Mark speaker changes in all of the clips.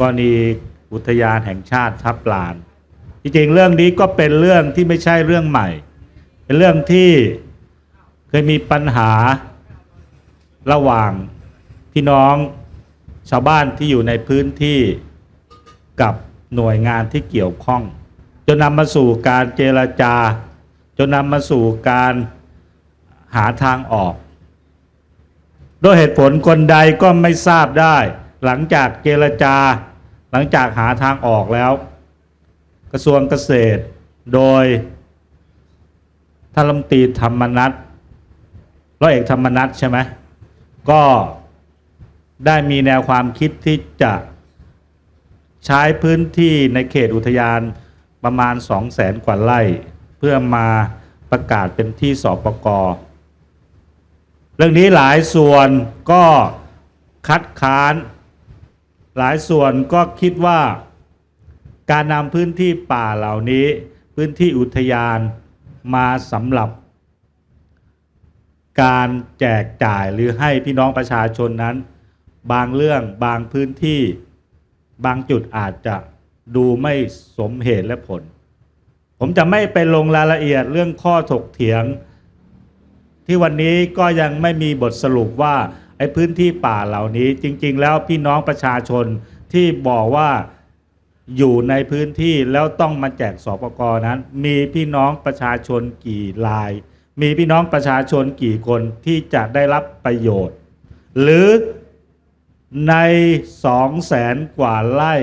Speaker 1: กรณีอุทยานแห่งชาติทับลาน จริงๆ เรื่องนี้ก็เป็นเรื่องที่ไม่ใช่เรื่องใหม่ เป็นเรื่องที่เคยมีปัญหาระหว่างพี่น้องชาวบ้านที่อยู่ในพื้นที่กับหน่วยงานที่เกี่ยวข้อง จนนำมาสู่การเจรจา จนนำมาสู่การหาทางออก ด้วยเหตุผลคนใดก็ไม่ทราบได้ หลังจากเจรจา หลังจากหาทางออกแล้ว กระทรวงเกษตร โดยท่านรัฐมนตรีธรรมนัฐร้อยเอกธรรมนัฐใช่ไหมก็ได้มีแนวความคิดที่จะใช้พื้นที่ในเขตอุทยานประมาณ 2 0 0แสนกว่าไร่ เพื่อมาประกาศเป็นที่สปกเรื่องนี้หลายส่วนก็คัดค้าน หลายส่วนก็คิดว่า การนำพื้นที่ป่าเหล่านี้ พื้นที่อุทยานมาสำหรับ การแจกจ่ายหรือให้พี่น้องประชาชนนั้น บางเรื่องบางพื้นที่บางจุดอาจจะดูไม่สมเหตุและผล ผมจะไม่ไปลงรายละเอียดเรื่องข้อถกเถียง ที่วันนี้ก็ยังไม่มีบทสรุปว่า ไอ้พื้นที่ป่าเหล่านี้จริง ๆ แล้วพี่น้องประชาชนที่บอกว่าอยู่ในพื้นที่แล้วต้องมาแจกสปกรนั้น มีพี่น้องประชาชนกี่ราย มีพี่น้องประชาชนกี่คนที่จะได้รับประโยชน์ หรือในสองแสนกว่าไร่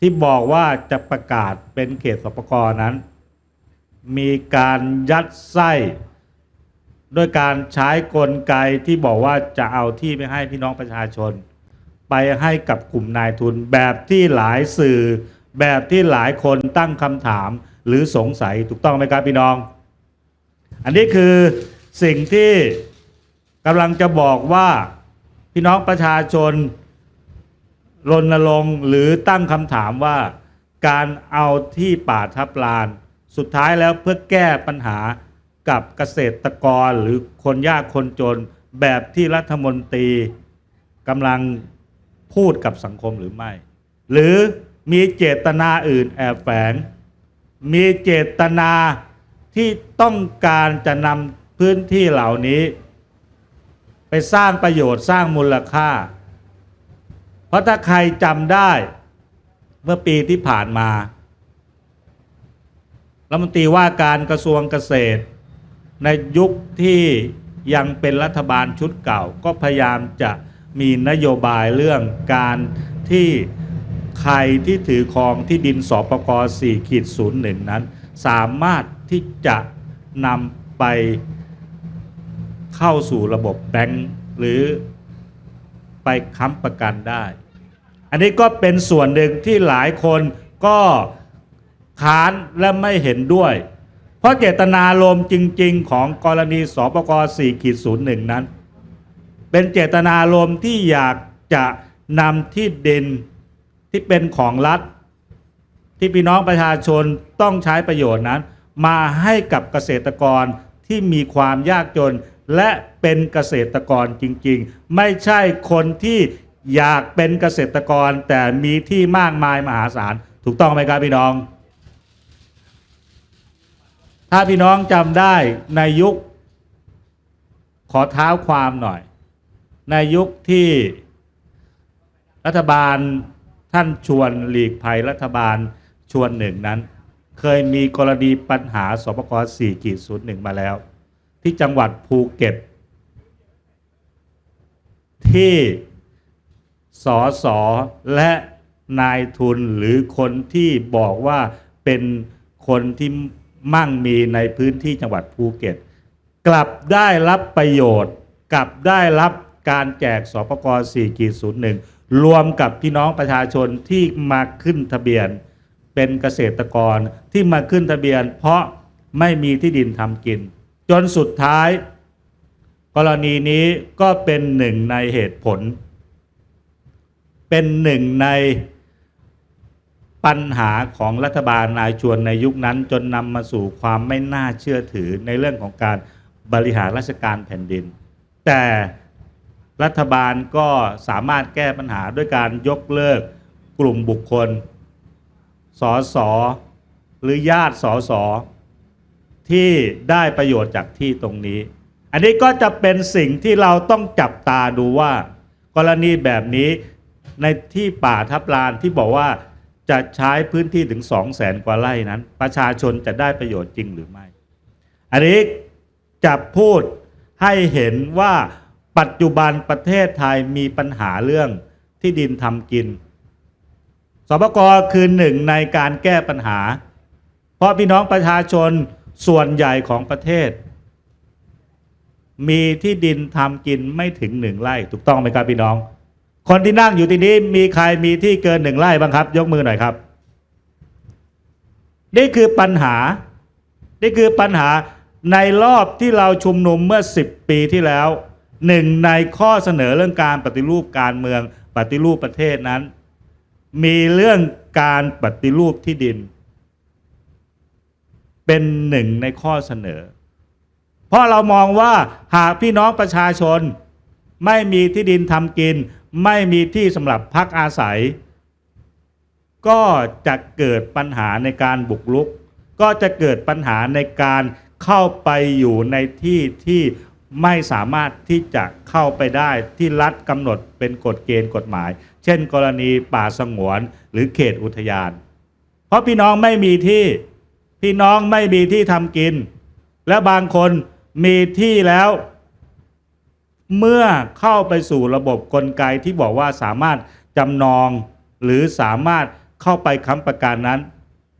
Speaker 1: ที่บอกว่าจะประกาศเป็นเขตสปกรนั้น มีการยัดไส้ ด้วยการใช้กลไกที่บอกว่าจะเอาที่ไปให้พี่น้องประชาชน ไปให้กับกลุ่มนายทุนแบบที่หลายสื่อ แบบที่หลายคนตั้งคำถามหรือสงสัยถูกต้องไหมครับพี่น้อง อันนี้คือสิ่งที่กำลังจะบอกว่าพี่น้องประชาชนรณรงค์หรือตั้งคำถามว่า การเอาที่ป่าทับลาน สุดท้ายแล้วเพื่อแก้ปัญหา กับเกษตรกรหรือคนยากคนจนแบบที่รัฐมนตรีกำลังพูดกับสังคมหรือไม่ หรือมีเจตนาอื่นแอบแฝง มีเจตนาที่ต้องการจะนำพื้นที่เหล่านี้ ไปสร้างประโยชน์สร้างมูลค่า เพราะถ้าใครจำได้เมื่อปีที่ผ่านมารัฐมนตรีว่าการกระทรวงเกษตร ในยุคที่ยังเป็นรัฐบาลชุดเก่า ก็พยายามจะมีนโยบายเรื่องการที่ใครที่ถือครองที่ดินสปก4ขีด01 นั้น สามารถที่จะนำไปเข้าสู่ระบบแบงก์หรือไปค้ำประกันได้ อันนี้ก็เป็นส่วนหนึ่งที่หลายคนก็ค้านและไม่เห็นด้วย เพราะเจตนารมณ์จริง ๆ ของกรณีสปก4ขีด01นั้น เป็นเจตนารมณ์ที่อยากจะนำที่ดินที่เป็นของรัฐ ที่พี่น้องประชาชนต้องใช้ประโยชน์นั้น มาให้กับเกษตรกรที่มีความยากจนและเป็นเกษตรกรจริง ๆ ไม่ใช่คนที่อยากเป็นเกษตรกรแต่มีที่มากมายมหาศาล ถูกต้องไหมครับพี่น้อง ถ้าพี่น้องจำได้ในยุค ขอเท้าความหน่อย ในยุคที่รัฐบาลท่านชวนหลีกภัยรัฐบาลชวนหนึ่งนั้น เคยมีกรณีปัญหาสปก4กีดศูนย์หนึ่งมาแล้ว ที่จังหวัดภูเก็ต ที่สอสอและนายทุนหรือคนที่บอกว่าเป็นคนที่ มั่งมีในพื้นที่จังหวัดภูเก็ต กลับได้รับประโยชน์ กลับได้รับการแจกสปก4กีด01รวมกับพี่น้องประชาชนที่มาขึ้นทะเบียน เป็นเกษตรกรที่มาขึ้นทะเบียน เพราะไม่มีที่ดินทำกิน จนสุดท้าย กรณีนี้ก็เป็นหนึ่งในเหตุผล เป็นหนึ่งใน ปัญหาของรัฐบาลนายชวนในยุคนั้น จนนำมาสู่ความไม่น่าเชื่อถือในเรื่องของการบริหารราชการแผ่นดิน แต่รัฐบาลก็สามารถแก้ปัญหาด้วยการยกเลิกกลุ่มบุคคลสอสอหรือญาติสอสอที่ได้ประโยชน์จากที่ตรงนี้ อันนี้ก็จะเป็นสิ่งที่เราต้องจับตาดูว่า กรณีแบบนี้ในที่ป่าทับลานที่บอกว่า จะใช้พื้นที่ถึง2 0 0แสนกว่าไร่นั้น ประชาชนจะได้ประโยชน์จริงหรือไม่ อันนี้จะพูดให้เห็นว่าปัจจุบันประเทศไทยมีปัญหาเรื่องที่ดินทำกิน สปกคือหนึ่งในการแก้ปัญหา เพราะพี่น้องประชาชนส่วนใหญ่ของประเทศ มีที่ดินทำกินไม่ถึงหนึ่งไร่ ถูกต้องไหมครับพี่น้อง คนที่นั่งอยู่ที่นี้มีใครมีที่เกินหนึ่งไร่บ้างครับ ยกมือหน่อยครับ นี่คือปัญหา นี่คือปัญหาในรอบที่เราชุมนุมเมื่อ 10 ปีที่แล้วหนึ่งในข้อเสนอเรื่องการปฏิรูปการเมือง ปฏิรูปประเทศนั้น มีเรื่องการปฏิรูปที่ดิน เป็นหนึ่งในข้อเสนอ เพราะเรามองว่าหากพี่น้องประชาชนไม่มีที่ดินทำกิน ไม่มีที่สำหรับพักอาศัย ก็จะเกิดปัญหาในการบุกรุก ก็จะเกิดปัญหาในการเข้าไปอยู่ในที่ที่ไม่สามารถที่จะเข้าไปได้ที่รัฐกำหนดเป็นกฎเกณฑ์กฎหมาย เช่น กรณีป่าสงวนหรือเขตอุทยาน เพราะพี่น้องไม่มีที่พี่น้องไม่มีที่ทำกิน และบางคนมีที่แล้ว เมื่อเข้าไปสู่ระบบกลไกที่บอกว่าสามารถจำนอง หรือสามารถเข้าไปค้ำประกันนั้น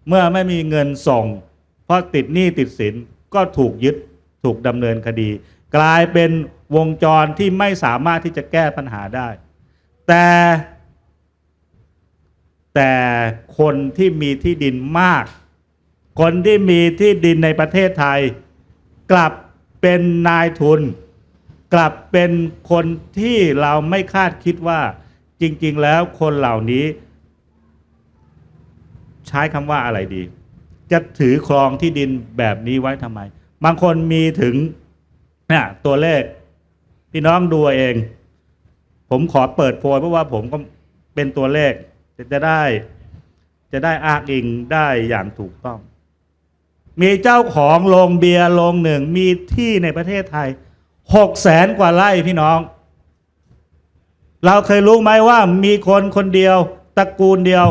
Speaker 1: เมื่อไม่มีเงินส่ง เพราะติดหนี้ติดสินก็ถูกยึดถูกดำเนินคดี กลายเป็นวงจรที่ไม่สามารถที่จะแก้ปัญหาได้ แต่ แต่คนที่มีที่ดินมาก คนที่มีที่ดินในประเทศไทย กลับเป็นนายทุน กลับเป็นคนที่เราไม่คาดคิดว่าจริง ๆ แล้วคนเหล่านี้ ใช้คำว่าอะไรดี จะถือครองที่ดินแบบนี้ไว้ทำไม บางคนมีถึงนตัวเลข พี่น้องดูเอง ผมขอเปิดโพยเพราะว่าผมก็เป็นตัวเลขจะจะได้ จะได้อ้างอิงได้อย่างถูกต้อง มีเจ้าของโรงเบียร์โรงหนึ่งมีที่ในประเทศไทย หกแสนกว่าไร่พี่น้อง เราเคยรู้ไหมว่ามีคนคนเดียวตระกูลเดียว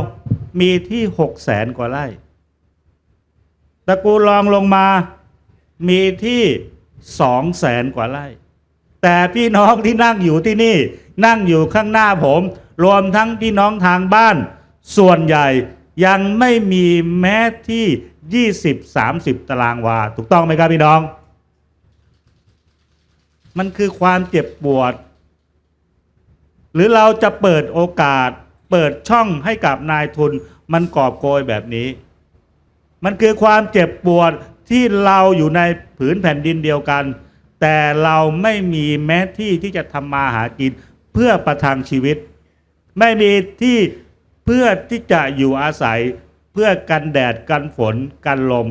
Speaker 1: มีที่หกแสนกว่าไร่ตระกูลรองลงมามีที่สองแสนกว่าไร่ แต่พี่น้องที่นั่งอยู่ที่นี่ นั่งอยู่ข้างหน้าผม รวมทั้งพี่น้องทางบ้าน ส่วนใหญ่ยังไม่มีแม้ที่ 20-30 ตารางวา ถูกต้องไหมครับพี่น้อง มันคือความเจ็บปวด หรือเราจะเปิดโอกาส เปิดช่องให้กับนายทุน มันกอบโกยแบบนี้ มันคือความเจ็บปวดที่เราอยู่ในผืนแผ่นดินเดียวกัน แต่เราไม่มีแม้ที่ที่จะทำมาหากินเพื่อประทังชีวิต ไม่มีที่เพื่อที่จะอยู่อาศัย เพื่อกันแดดกันฝนกันลม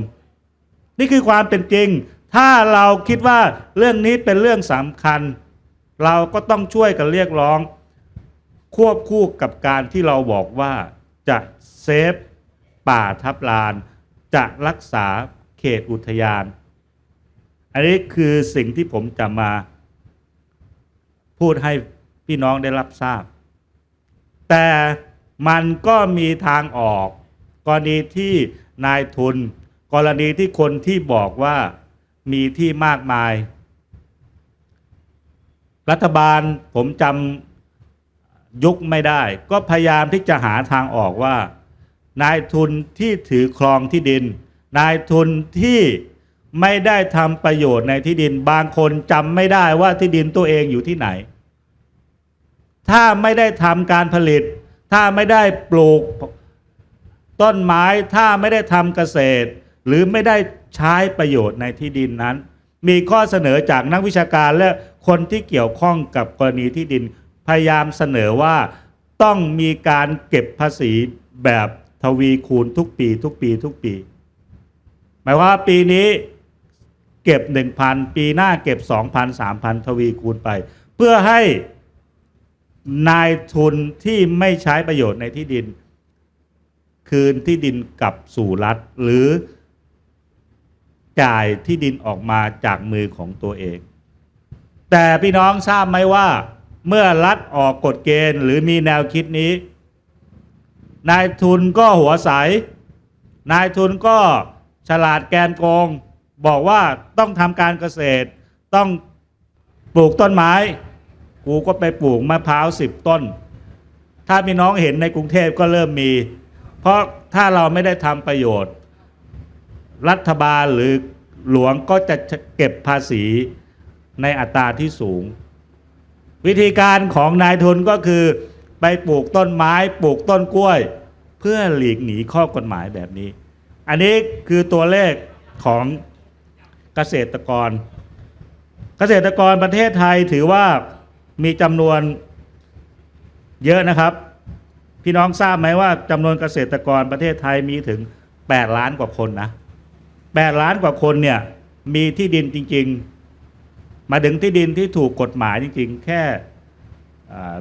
Speaker 1: นี่คือความเป็นจริง ถ้าเราคิดว่าเรื่องนี้เป็นเรื่องสำคัญ เราก็ต้องช่วยกันเรียกร้อง ควบคู่กับการที่เราบอกว่าจะเซฟป่าทับลาน จะรักษาเขตอุทยาน อันนี้คือสิ่งที่ผมจะมาพูดให้พี่น้องได้รับทราบ แต่มันก็มีทางออก กรณีที่นายทุน กรณีที่คนที่บอกว่า มีที่มากมาย รัฐบาลผมจำยุคไม่ได้ ก็พยายามที่จะหาทางออกว่า นายทุนที่ถือครองที่ดิน นายทุนที่ไม่ได้ทำประโยชน์ในที่ดิน บางคนจำไม่ได้ว่าที่ดินตัวเองอยู่ที่ไหน ถ้าไม่ได้ทำการผลิต ถ้าไม่ได้ปลูกต้นไม้ ถ้าไม่ได้ทำเกษตร หรือไม่ได้ใช้ประโยชน์ในที่ดินนั้น มีข้อเสนอจากนักวิชาการและคนที่เกี่ยวข้องกับกรณีที่ดิน พยายามเสนอว่าต้องมีการเก็บภาษีแบบทวีคูณทุกปี ทุกปี ทุกปี หมายว่าปีนี้เก็บ 1,000 ปีหน้าเก็บ 2,000 3,000 ทวีคูณไป เพื่อให้นายทุนที่ไม่ใช้ประโยชน์ในที่ดิน คืนที่ดินกลับสู่รัฐ หรือ จ่ายที่ดินออกมาจากมือของตัวเอง แต่พี่น้องทราบไหมว่า เมื่อรัฐออกกฎเกณฑ์หรือมีแนวคิดนี้ นายทุนก็หัวใส นายทุนก็ฉลาดแกมโกง บอกว่าต้องทำการเกษตร ต้องปลูกต้นไม้ กูก็ไปปลูกมะพร้าวสิบต้น ถ้าพี่น้องเห็นในกรุงเทพก็เริ่มมี เพราะถ้าเราไม่ได้ทำประโยชน์ รัฐบาลหรือหลวงก็จะเก็บภาษีในอัตราที่สูง วิธีการของนายทุนก็คือไปปลูกต้นไม้ปลูกต้นกล้วย เพื่อหลีกหนีข้อกฎหมายแบบนี้ อันนี้คือตัวเลขของเกษตรกร เกษตรกรประเทศไทยถือว่ามีจำนวนเยอะนะครับ พี่น้องทราบไหมว่าจำนวนเกษตรกรประเทศไทยมีถึง 8 ล้านกว่าคนนะ 8ล้านกว่าคนเนี่ยมีที่ดินจริง ๆ มาถึงที่ดินที่ถูกกฎหมายจริง ๆ แค่อ่า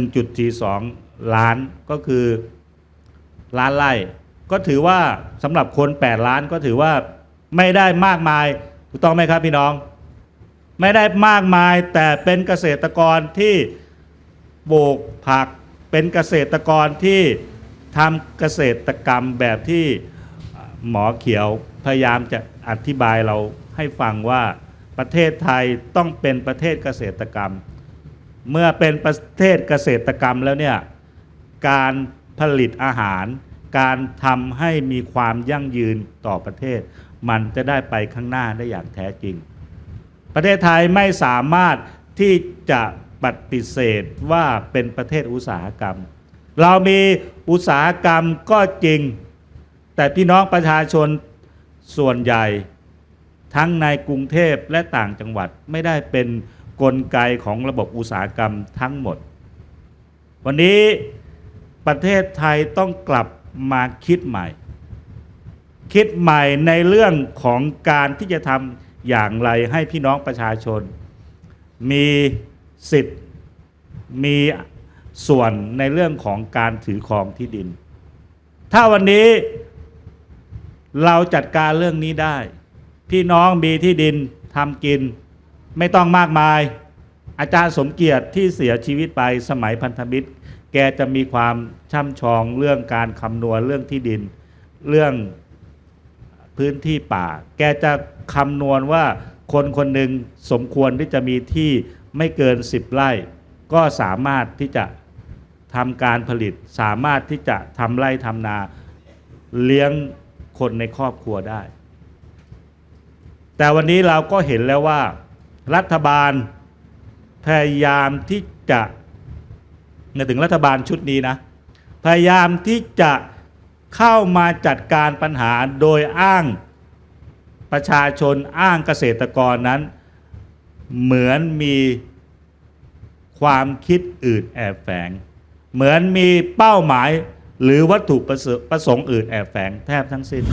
Speaker 1: 1.42ล้านก็คือล้านไร่ก็ถือว่าสำหรับคน 8 ล้านก็ถือว่าไม่ได้มากมายถูกต้องไหมครับพี่น้อง ไม่ได้มากมายแต่เป็นเกษตรกรที่ปลูกผักเป็นเกษตรกรที่ทำเกษตรกรรมแบบที่ หมอเขียวพยายามจะอธิบายเราให้ฟังว่าประเทศไทยต้องเป็นประเทศเกษตรกรรม เมื่อเป็นประเทศเกษตรกรรมแล้วเนี่ยการผลิตอาหาร การทำให้มีความยั่งยืนต่อประเทศ มันจะได้ไปข้างหน้าได้อย่างแท้จริง ประเทศไทยไม่สามารถที่จะปฏิเสธว่าเป็นประเทศอุตสาหกรรม เรามีอุตสาหกรรมก็จริง แต่พี่น้องประชาชนส่วนใหญ่ ทั้งในกรุงเทพและต่างจังหวัดไม่ได้เป็นกลไกของระบบอุตสาหกรรมทั้งหมด วันนี้ประเทศไทยต้องกลับมาคิดใหม่ คิดใหม่ในเรื่องของการที่จะทำอย่างไรให้พี่น้องประชาชน มีสิทธิ์มีส่วนในเรื่องของการถือครองที่ดิน ถ้าวันนี้ เราจัดการเรื่องนี้ได้ พี่น้องมีที่ดินทำกิน ไม่ต้องมากมาย อาจารย์สมเกียรติที่เสียชีวิตไปสมัยพันธมิตร แกจะมีความช่ำชองเรื่องการคำนวณเรื่องที่ดิน เรื่องพื้นที่ป่า แกจะคำนวณว่าคนคนหนึ่งสมควรที่จะมีที่ไม่เกิน 10 ไร่ ก็สามารถที่จะทำการผลิต สามารถที่จะทำไร่ทำนาเลี้ยง คนในครอบครัวได้ แต่วันนี้เราก็เห็นแล้วว่า รัฐบาลพยายามที่จะในถึงรัฐบาลชุดนี้นะ พยายามที่จะเข้ามาจัดการปัญหาโดยอ้างประชาชนอ้างเกษตรกรนั้น เหมือนมีความคิดอื่นแอบแฝง เหมือนมีเป้าหมาย หรือวัตถุประสงค์อื่นแอบแฝงแทบทั้งสิ้น